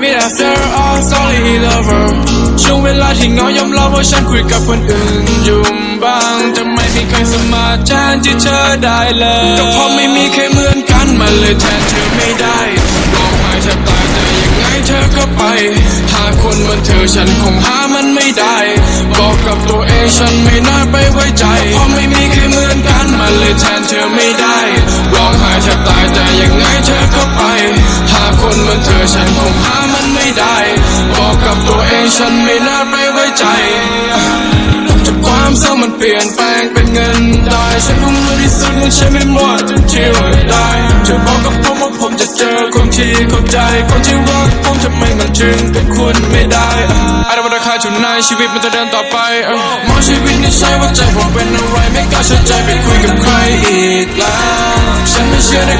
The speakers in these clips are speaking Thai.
sorry lover ช่วงเวลาที่เงายอมรับว่าฉันคุยกับคนอื่นอยู่บ้างแต่ไม่มีใครสมารถแทนที่เธอได้เลยก็เพราะไม่มีใครเหมือนกันมันเลยแทนเธอไม่ได้ร้องไห้แทบตายแต่ยังไงเธอก็ไป หาคนเหมือนเธอฉันคงหามันไม่ได้ บอกกับตัวเองฉันไม่น่าไปไว้ใจเพราะไม่มีใครเหมือนกันมันเลยแทนเธอไม่ได้ คนเหมือนเธอฉันคงหามันไม่ได้ บอกกับตัวเองฉันไม่น่าไปไว้ใจจากความเศร้ามันเปลี่ยนแปลงเป็นเงินได้ ฉันคงรู้ที่สุดว่าฉันไม่หมดจนที่ว่าได้จะบอกกับผมว่าผมจะเจอคนที่เข้าใจ คนที่รักผมทำไมมันจึงเป็นคุณไม่ได้อาจจะราคาชุนนายชีวิตมันจะเดินต่อไปมองชีวิตนี่ใช่ว่าใจผมเป็นอะไรไม่กล้าเชื่อใจไปคุยกับใครอีกแล้ว ฉันไม่เชื่อใน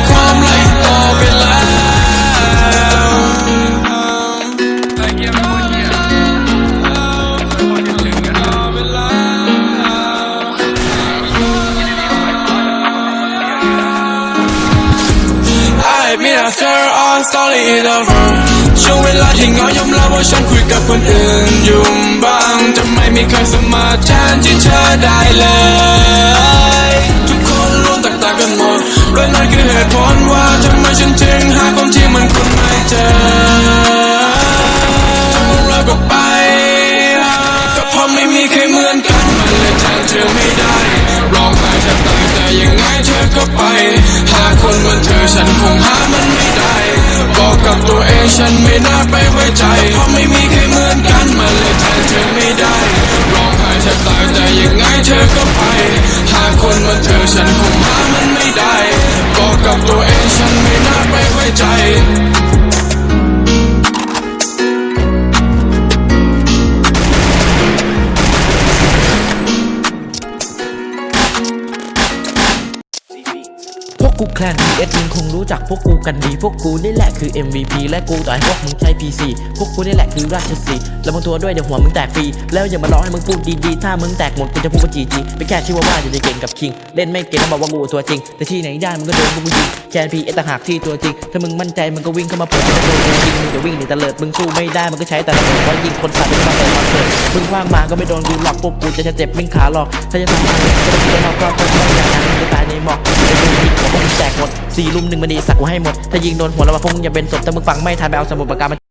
after all story is over ช่วงเวลาที่เหงายอมรับว่าฉันคุยกับคนอื่นอยู่บ้างจะไม่มีใครสามารถแทนที่เธอได้เลย ทุกคนล้วนแตกต่างกันหมดและนั่นคือเหตุผลว่าทำไมฉันถึงหาความที่มันคุณไม่เจอทำเราก็ไปก็เพราะไม่มีใครเหมือนกันมันเลยแทนเธอไม่ได้ร้องไห้แทบตายแต่ยังไงเธอก็ไป หาคน ฉันไม่น่าไปไว้ใจ เพราะไม่มีใครเหมือนกันมาเลยแทนเธอไม่ได้ร้องไห้แทบตายแต่ยังไงเธอก็ไป หาคนมาเธอฉันคงหามันไม่ได้ บอกกับตัวเองฉันไม่น่าไปไว้ใจ พวกกูแคลน PS มึงคงรู้จักพวกกูกันดี พวกกูนี่แหละคือ MVP และกูต่อให้พวกมึงใช้ PC พวกกูนี่แหละคือราชสีแล้วมึงทัวร์ด้วยเดี๋ยวหัวมึงแตกฟรี แล้วอย่ามารอให้มึงพูดดีๆ ถ้ามึงแตกหมดกูจะพูดว่าจีจีไม่แค่ชื่อว่าว่าอยู่ในเก่งกับคิง เล่นไม่เก่งแต้องบอกว่ากูตัวจริง แต่ที่ไหนได้มึงก็โดนพวกกูยิงแคน PS ต่างหากที่ตัวจริง ถ้ามึงมั่นใจมึงก็วิ่งเข้ามาเปิดจะโดนกูยิงมึงจะวิ่งหนีตะเลิดมึงสู้ไม่ได้มึงก็ใช้แต่ละคนเพรายิงคนสัตว์ไม่มาเปิดมาเปิดมึงคว้างมาก็ไม่โดนกูหรอกพวกกูจะเจ็บวิ่งขาหรอกถ้าจะทำอะไรก็ต้องเดินรอบรอบรอบอย่างนั้นมึงจะตายในหมอกจะดูยิงหัวพวกแตกหมดสี่ลุมหนึ่งมันดีสักกูให้หมด ถ้ายิงโดนหัวเราพุ่งอย่าเป็นศพถ้ามึงฟังไม่ทันไปเอาสมุดปากกามา